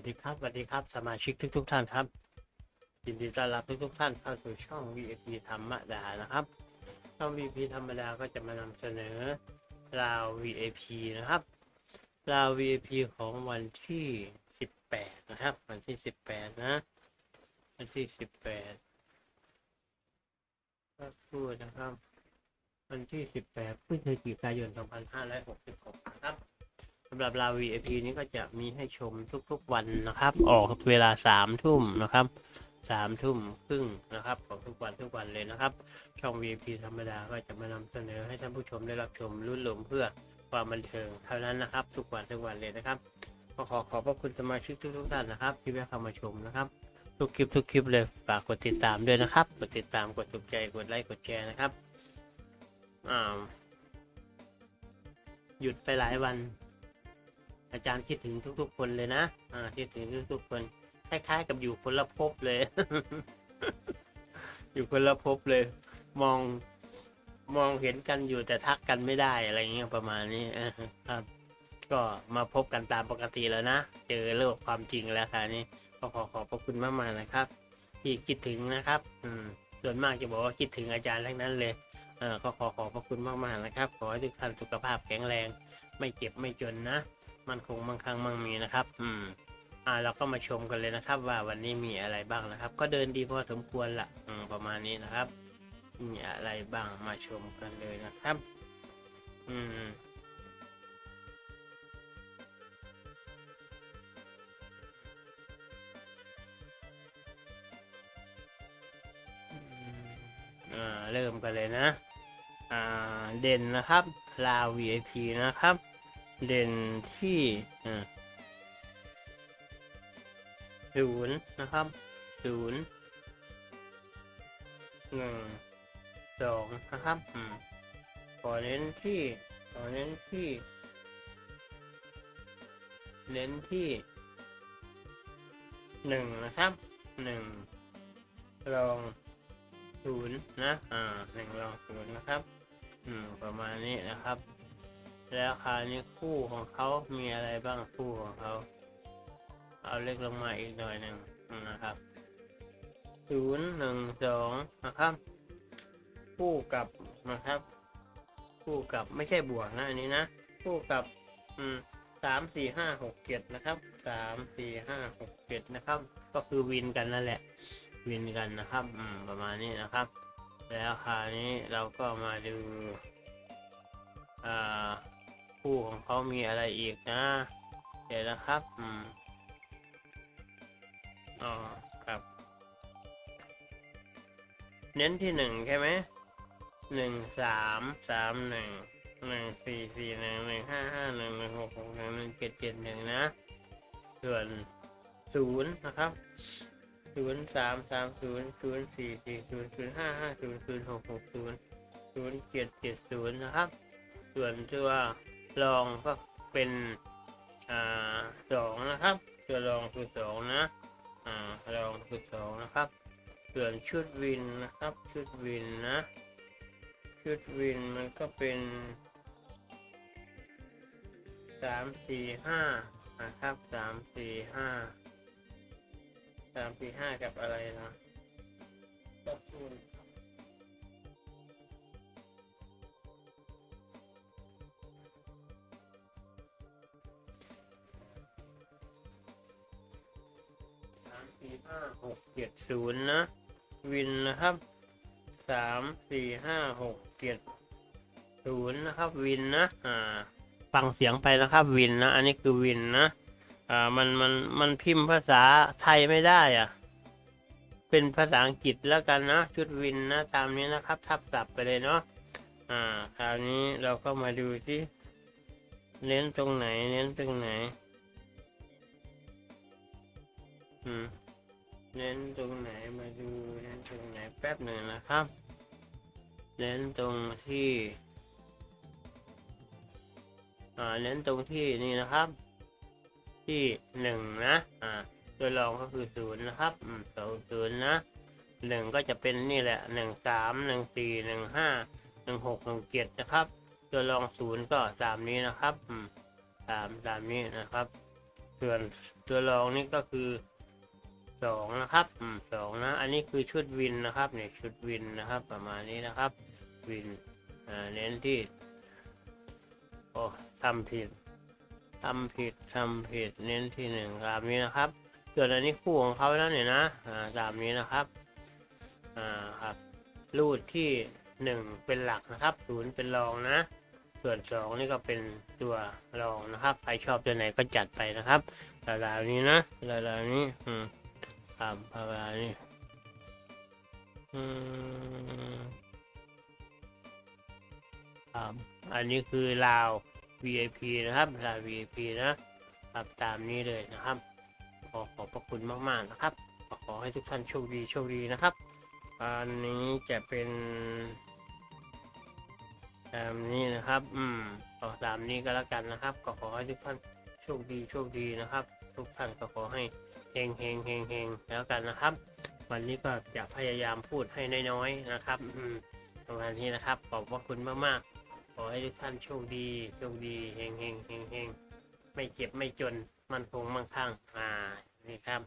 วัสดีครับสวัสดีครับ สมาชิกทุกทุกท่านครับยินดีต้อนรับทุกทุกท่านเข้าสู่ช่อง VIP ธรรมดานะครับ ช่อง VIP ธรรมดาก็จะมานำเสนอราว VIP นะครับราว VIP ของวันที่ 18 นะครับ วันที่ 18 นะ วันที่ 18ก็พูดนะครับ วันที่ 18พฤศจิกายน 2566 นะครับ หรับราว VIP นี้ก็จะมีให้ชมทุกๆวันนะครับ ออกเวลาสามทุ่มนะครับสามทุ่มครึ่งนะครับของทุกวันทุกวันเลยนะครับ ช่อง VIP ธรรมดาก็จะมานำเสนอให้ท่านผู้ชมได้รับชมรุ่นหลมเพื่อความบันเทิงเท่านั้นนะครับ ทุกวันทุกวันเลยนะครับก็ขอขอบพระคุณสมาชิกทุกๆท่านนะครับ ที่แวะเข้ามาชมนะครับ ทุกคลิปทุกคลิปเลยฝากกดติดตามด้วยนะครับกดติดตามกดถูกใจกดไลค์กดแชร์นะครับอ่าหยุดไปหลายวัน อาจารย์คิดถึงทุก ๆ คนเลยนะ อ่า คิดถึงทุกๆคนคล้ายๆกับอยู่คนละภพเลย อยู่คนละภพเลย มองมองเห็นกันอยู่แต่ทักกันไม่ได้อะไรเงี้ยประมาณนี้ออครับ ก็มาพบกันตามปกติแล้วนะ เจอโลกความจริงแล้วค่ะนี่ก็ขอขอบพระคุณมาก ๆ นะครับ ที่คิดถึงนะครับ อืมส่วนมากจะบอกว่าคิดถึงอาจารย์ทั้งนั้นเลยเออก็ขอขอบพระคุณมาก ๆ นะครับ ขอให้ทุกท่านสุขภาพแข็งแรง ไม่เจ็บไม่จนนะ มันคงมั่งคั่งมั่งมีนะครับ อืม อ่าเราก็มาชมกันเลยนะครับ ว่าวันนี้มีอะไรบ้างนะครับ ก็เดินดีพอสมควรละอืมประมาณนี้นะครับ มีอะไรบ้างมาชมกันเลยนะครับ อืมอ่าเริ่มกันเลยนะ อ่า เด่นนะครับลา VIP นะครับ เด่นที่อ่าศูนย์นะครับศูนย์หนึ่งสองนะครับอืมขอเน้นที่ขอเน้นที่ เน้นที่หนึ่งนะครับหนึ่งรองศูนย์นะ อ่าหนึ่งรองศูนย์นะครับ อืม ประมาณนี้นะครับ แล้วคราวนี้คู่ของเขามีอะไรบ้างคู่ของเขา เอาเล็กลงมาอีกหน่อยหนึ่งนะครับศูนย์หนึ่งสองนะครับ คู่กับนะครับ คู่กับไม่ใช่บวกนะอันนี้นะ คู่กับอืมสามสี่ห้าหกเจ็ดนะครับสามสี่ห้าหกเจ็ดนะครับ ก็คือวินกันนั่นแหละ วินกันนะครับ อืมประมาณนี้นะครับ แล้วคราวนี้เราก็มาดู มีอะไรอีกนะ เดี๋ยวนะครับ อืมอ๋อครับ เน้นที่หนึ่งใช่ไหมหนึ่งสามสามหนึ่งหนึ่งสี่สี่หนึ่งหนึ่งห้าห้าหนึ่งหนึ่งหกหกหนึ่งหนึ่งเจ็ดเจ็ดหนึ่งนะ ส่วนศูนย์นะครับศูนย์สามสามศูนย์ศูนย์สี่สี่ศูนย์ศูนย์ห้าห้าศูนย์ศูนย์หกหกศูนย์ศูนย์เจ็ดเจ็ดศูนย์นะครับ ส่วนตัว รองก็เป็นอ่าสองนะครับ ตัวรองคือสองนะอ่ารองคือสองนะครับ ส่วนชุดวินนะครับ ชุดวินนะ ชุดวินมันก็เป็นสามสี่ห้านะครับสามสี่ห้าสามสี่ห้ากับอะไรนะก็คูณสา สี่ห้าหกเจ็ดศูนย์นะ วินนะครับสามสี่ห้าหกเจ็ดศูนย์นะครับ วินนะอ่าฟังเสียงไปนะครับ วินนะ อันนี้คือวินนะอ่ามันมันมันพิมพ์ภาษาไทยไม่ได้อะ เป็นภาษาอังกฤษแล้วกันนะ ชุดวินนะตามนี้นะครับ ทับศัพท์ไปเลยเนาะอ่าคราวนี้เราก็มาดูที่เน้นตรงไหน เน้นตรงไหน อืม เน้นตรงไหนมาดูเน้นตรงไหนแป๊บหนึ่งนะครับเน้นตรงที่อ่าเน้นตรงที่นี่นะครับ ที่หนึ่งนะอ่าตัวรองก็คือศูนย์นะครับอืมสองศูนย์นะหนึ่งก็จะเป็นนี่แหละหนึ่งสามหนึ่งสี่หนึ่งห้าหนึ่งหกหนึ่งเจ็ดนะครับ ตัวรองศูนย์ก็สามนี้นะครับสามสามนี้นะครับ ส่วนตัวรองนี่ก็คือ สองนะครับอืมสองนะ อันนี้คือชุดวินนะครับเนี่ยชุดวินนะครับ ประมาณนี้นะครับวินอ่าเน้นที่โอ้ทำผิดทำผิดทำผิดเน้นที่หนึ่งตามนี้นะครับส่วนอันนี้คู่ของเขาแล้วเนี่ยนะอ่าตามนี้นะครับอ่าครับรูดที่หนึ่งเป็นหลักนะครับศูนย์เป็นรองนะ ส่วนสองนี่ก็เป็นตัวรองนะครับ ใครชอบตัวไหนก็จัดไปนะครับราวๆนี้นะราวๆนี้อืม ครับราวๆนี้อืมครับอันนี้คือราว VIP นะครับราว VIP นะครับตามนี้เลยนะครับ ขอขอบพระคุณมากๆนะครับขอขอให้ทุกท่านโชคดีโชคดีนะครับ อันนี้จะเป็นตามนี้นะครับ อืมก็ตามนี้ก็แล้วกันนะครับ ก็ขอให้ทุกท่านโชคดีโชคดีนะครับ ทุกท่านก็ขอให้ เฮงเฮงเฮงเฮงแล้วกันนะครับ วันนี้ก็จะพยายามพูดให้น้อยๆนะครับประมาณนี้นะครับ ขอบพระคุณมากๆ ขอให้ทุกท่านโชคดีโชคดีเฮงเฮงเฮงเฮงไม่เจ็บไม่จนมันคงมั่งคั่งอ่านี่ครับ